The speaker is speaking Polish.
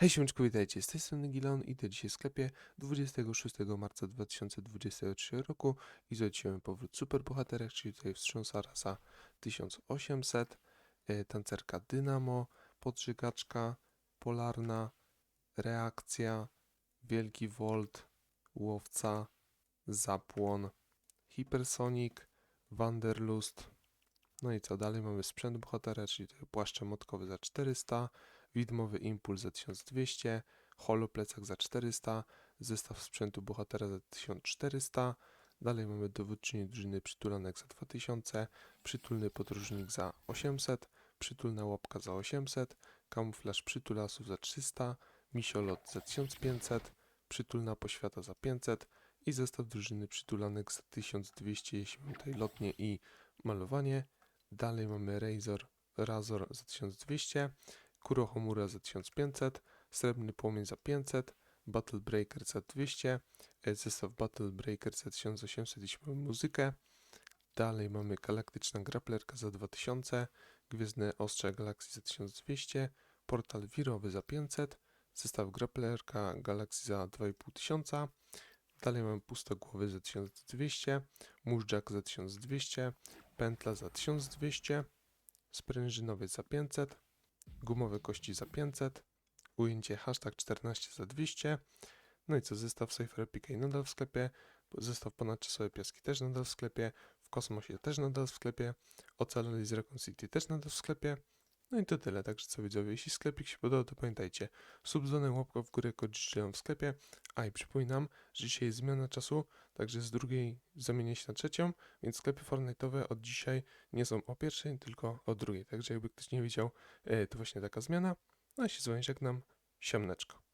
Hej siemczku, witajcie, z tej strony Gilon i to dzisiaj w sklepie 26 marca 2023 roku. I zobaczymy powrót superbohaterek, czyli tutaj wstrząsa rasa 1800, e, tancerka Dynamo, podżygaczka, polarna, reakcja, wielki volt, łowca, zapłon, hipersonic, wanderlust, no i co dalej mamy sprzęt bohatera, czyli płaszcze motkowe za 400, widmowy impuls za 1200, holoplecak za 400, zestaw sprzętu bohatera za 1400, dalej mamy dowódczynię drużyny przytulanek za 2000, przytulny podróżnik za 800, przytulna łapka za 800, kamuflaż przytulasów za 300, misiolot za 1500, przytulna poświata za 500 i zestaw drużyny przytulanek za 1200, jeśli mamy tutaj lotnie i malowanie. Dalej mamy Razor, Razor za 1200, Kurohomura za 1500, Srebrny Płomień za 500, Battle Breaker za 200, e, zestaw Battle Breaker za 1800, jeśli mamy muzykę. Dalej mamy Galaktyczna Grapplerka za 2000, Gwiezdne Ostrze Galaksji za 1200, Portal Wirowy za 500, zestaw Grapplerka Galaksji za 2500, Dalej mamy Pustogłowy za 1200, Móżdżak za 1200, Pętla za 1200, Sprężynowiec za 500, Gumowe kości za 500, ujęcie hashtag 14 za 200, no i co, zestaw Cypher PK nadal w sklepie, zestaw ponadczasowe piaski też nadal w sklepie, w kosmosie też nadal w sklepie, z Recon City też nadal w sklepie, no i to tyle, także co widzowie, jeśli sklepik się podobał, to pamiętajcie, subzonę łapka w górę, kod w sklepie, a i przypominam, że dzisiaj jest zmiana czasu, także z drugiej zamienię się na trzecią, więc sklepy Fortnite'owe od dzisiaj nie są o pierwszej, tylko o drugiej, także jakby ktoś nie wiedział, e, to właśnie taka zmiana, no a się z wami żegnam, siemneczko.